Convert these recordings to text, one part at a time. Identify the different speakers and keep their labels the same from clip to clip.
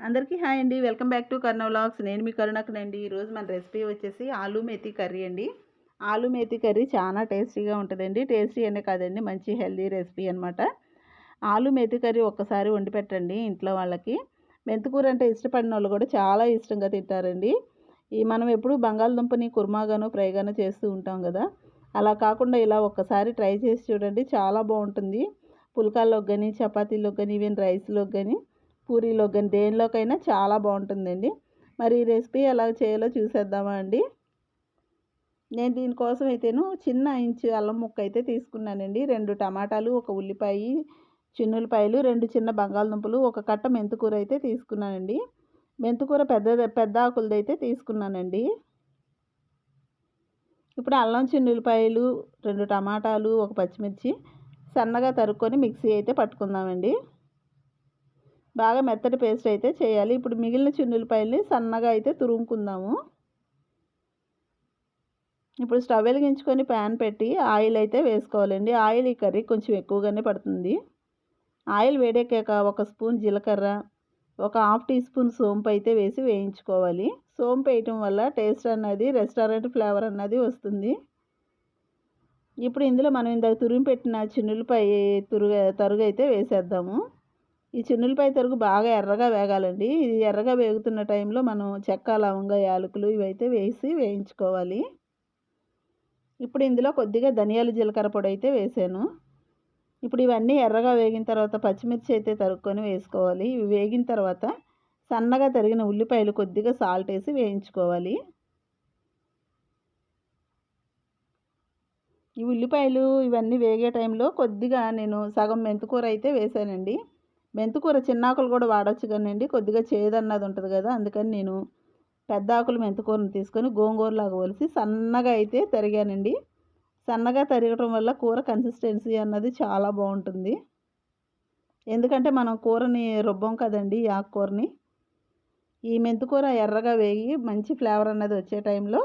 Speaker 1: అందరికీ హాయ్ అండి. Welcome back to Karna vlogs నేను మీ కరుణకునండి ఈరోజు మన రెసిపీ వచ్చేసి ఆలు మేతి కర్రీ అండి. ఆలు మేతి కర్రీ చాలా టేస్టీగా ఉంటుందండి. టేస్టీ అనే కాదండి మంచి హెల్దీ రెసిపీ అనమాట ఆలు మేతి కర్రీ ఒక్కసారి వండి పెట్టండి ఇంట్లో వాళ్ళకి. మెంతికూర అంటే ఇష్టపడిన వాళ్ళు కూడా చాలా ఇష్టంగా తింటారండి. ఈ మనం ఎప్పుడు బంగాళదుంపని కుర్మాగాను ఫ్రైగాను చేస్తూ ఉంటాం కదా. అలా కాకుండా ఇలా ఒక్కసారి ట్రై చేసి చూడండి. చాలా బాగుంటుంది. పుల్కాల్లోకి కానీ చపాతీలోకి కానీ ఈవెన్ రైస్లోకి కానీ పూరీలో కానీ దేనిలోకైనా చాలా బాగుంటుందండి. మరి ఈ రెసిపీ ఎలా చేయాలో చూసేద్దామా అండి. నేను దీనికోసం అయితేను చిన్న ఇంచు అల్లం ముక్క అయితే తీసుకున్నానండి. రెండు టమాటాలు ఒక ఉల్లిపాయ చిన్నులపాయలు రెండు చిన్న బంగాళదుంపలు ఒక కట్ట మెంతుకూర అయితే తీసుకున్నానండి. మెంతుకూర పెద్ద పెద్ద ఆకులది అయితే తీసుకున్నానండి. ఇప్పుడు అల్లం చిన్నులపాయలు రెండు టమాటాలు ఒక పచ్చిమిర్చి సన్నగా తరుక్కొని మిక్సీ అయితే పట్టుకుందామండి. బాగా మెత్తటి పేస్ట్ అయితే చేయాలి. ఇప్పుడు మిగిలిన చున్నులపాయల్ని సన్నగా అయితే తురుముకుందాము. ఇప్పుడు స్టవ్ వెలిగించుకొని ప్యాన్ పెట్టి ఆయిల్ అయితే వేసుకోవాలండి. ఆయిల్ ఈ కర్రీ కొంచెం ఎక్కువగానే పడుతుంది. ఆయిల్ వేడెక్కాక ఒక స్పూన్ జీలకర్ర ఒక హాఫ్ టీ స్పూన్ సోంపు అయితే వేసి వేయించుకోవాలి. సోంపు వేయటం వల్ల టేస్ట్ అన్నది రెస్టారెంట్ ఫ్లేవర్ అన్నది వస్తుంది. ఇప్పుడు ఇందులో మనం ఇందాక తురిమి పెట్టిన చిన్నులపై తురుగ తరుగు అయితే వేసేద్దాము. ఈ చిన్నులపై తరుగు బాగా ఎర్రగా వేగాలండి. ఇది ఎర్రగా వేగుతున్న టైంలో మనం చెక్క లవంగ యాలకులు ఇవైతే వేసి వేయించుకోవాలి. ఇప్పుడు ఇందులో కొద్దిగా ధనియాల జీలకర్ర పొడి అయితే వేసాను. ఇప్పుడు ఇవన్నీ ఎర్రగా వేగిన తర్వాత పచ్చిమిర్చి అయితే తరుక్కొని వేసుకోవాలి. ఇవి వేగిన తర్వాత సన్నగా తరిగిన ఉల్లిపాయలు కొద్దిగా సాల్ట్ వేసి వేయించుకోవాలి. ఈ ఉల్లిపాయలు ఇవన్నీ వేగే టైంలో కొద్దిగా నేను సగం మెంతుకూర అయితే వేసానండి. మెంతుకూర చిన్నాకులు కూడా వాడచ్చు కానండి. కొద్దిగా చేదన్నది ఉంటుంది కదా అందుకని నేను పెద్ద ఆకులు మెంతుకూరను తీసుకొని గోంగూరలాగా ఒలిసి సన్నగా అయితే తరిగానండి. సన్నగా తరగటం వల్ల కూర కన్సిస్టెన్సీ అన్నది చాలా బాగుంటుంది. ఎందుకంటే మనం కూరని రుబ్బం కదండి ఈ ఆకుకూరని. ఈ మెంతుకూర ఎర్రగా వేగి మంచి ఫ్లేవర్ అన్నది వచ్చే టైంలో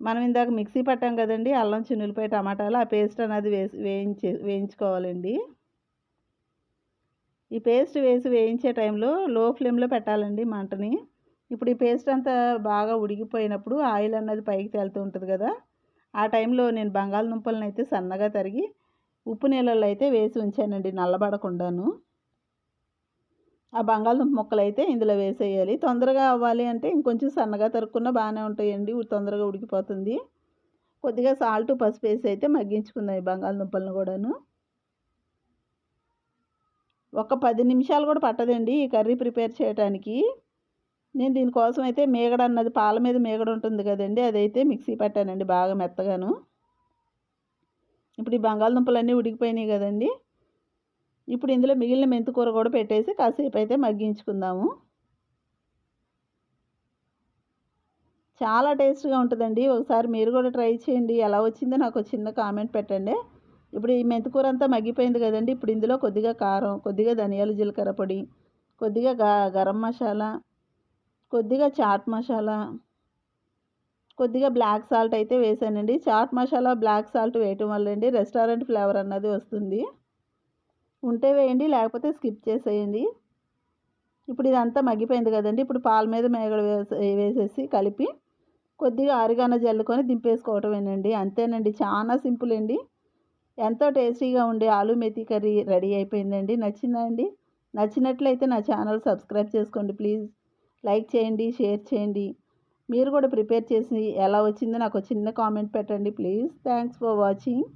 Speaker 1: మనం ఇందాక మిక్సీ పట్టాం కదండి అల్లం చిన్నులపై టమాటాలు ఆ పేస్ట్ అనేది వేసి వేయించే వేయించుకోవాలండి. ఈ పేస్ట్ వేసి వేయించే టైంలో లో ఫ్లేమ్లో పెట్టాలండి మంటని. ఇప్పుడు ఈ పేస్ట్ అంతా బాగా ఉడికిపోయినప్పుడు ఆయిల్ అన్నది పైకి తేలుతూ ఉంటుంది కదా ఆ టైంలో నేను బంగాళదుంపలను అయితే సన్నగా తరిగి ఉప్పు నీళ్ళల్లో అయితే వేసి ఉంచానండి నల్లబడకుండాను. ఆ బంగాళదుంప ముక్కలు అయితే ఇందులో వేసేయాలి. తొందరగా అవ్వాలి అంటే ఇంకొంచెం సన్నగా తరుక్కున్నా బాగానే ఉంటాయండి తొందరగా ఉడికిపోతుంది. కొద్దిగా సాల్ట్ పసుపు వేసి అయితే మగ్గించుకుందాం ఈ బంగాళదుంపలను కూడాను. ఒక పది నిమిషాలు కూడా పట్టదండి ఈ కర్రీ ప్రిపేర్ చేయడానికి నేను దీనికోసం అయితే మేగడ అన్నది పాల మీద మేగడ ఉంటుంది కదండి అదైతే మిక్సీ పట్టానండి బాగా మెత్తగాను. ఇప్పుడు ఈ బంగాళదుంపలన్నీ ఉడికిపోయినాయి కదండి. ఇప్పుడు ఇందులో మిగిలిన మెంతికూర కూడా పెట్టేసి కాసేపు అయితే మగ్గించుకుందాము. చాలా టేస్ట్గా ఉంటుందండి. ఒకసారి మీరు కూడా ట్రై చేయండి. ఎలా వచ్చిందో నాకు చిన్న కామెంట్ పెట్టండి. ఇప్పుడు ఈ మెంతికూర అంతా మగ్గిపోయింది కదండి. ఇప్పుడు ఇందులో కొద్దిగా కారం కొద్దిగా ధనియాల జీలకర్ర పొడి కొద్దిగా గరం మసాలా కొద్దిగా చాట్ మసాలా కొద్దిగా బ్లాక్ సాల్ట్ అయితే వేసానండి. చాట్ మసాలా బ్లాక్ సాల్ట్ వేయటం వల్ల అండి రెస్టారెంట్ ఫ్లేవర్ అన్నది వస్తుంది. ఉంటే వేయండి లేకపోతే స్కిప్ చేసేయండి. ఇప్పుడు ఇదంతా మగ్గిపోయింది కదండి. ఇప్పుడు పాల మీద మేగడ వేసే వేసేసి కలిపి కొద్దిగా ఆరిగాన జల్లుకొని దింపేసుకోవటమేనండి. అంతేనండి. చాలా సింపుల్ అండి. ఎంతో టేస్టీగా ఉండే ఆలు మెతి కర్రీ రెడీ అయిపోయిందండి. నచ్చిందా అండి? నచ్చినట్లయితే నా ఛానల్ సబ్స్క్రైబ్ చేసుకోండి ప్లీజ్. లైక్ చేయండి షేర్ చేయండి. మీరు కూడా ప్రిపేర్ చేసి ఎలా వచ్చిందో నాకు చిన్న కామెంట్ పెట్టండి ప్లీజ్. Thanks for watching.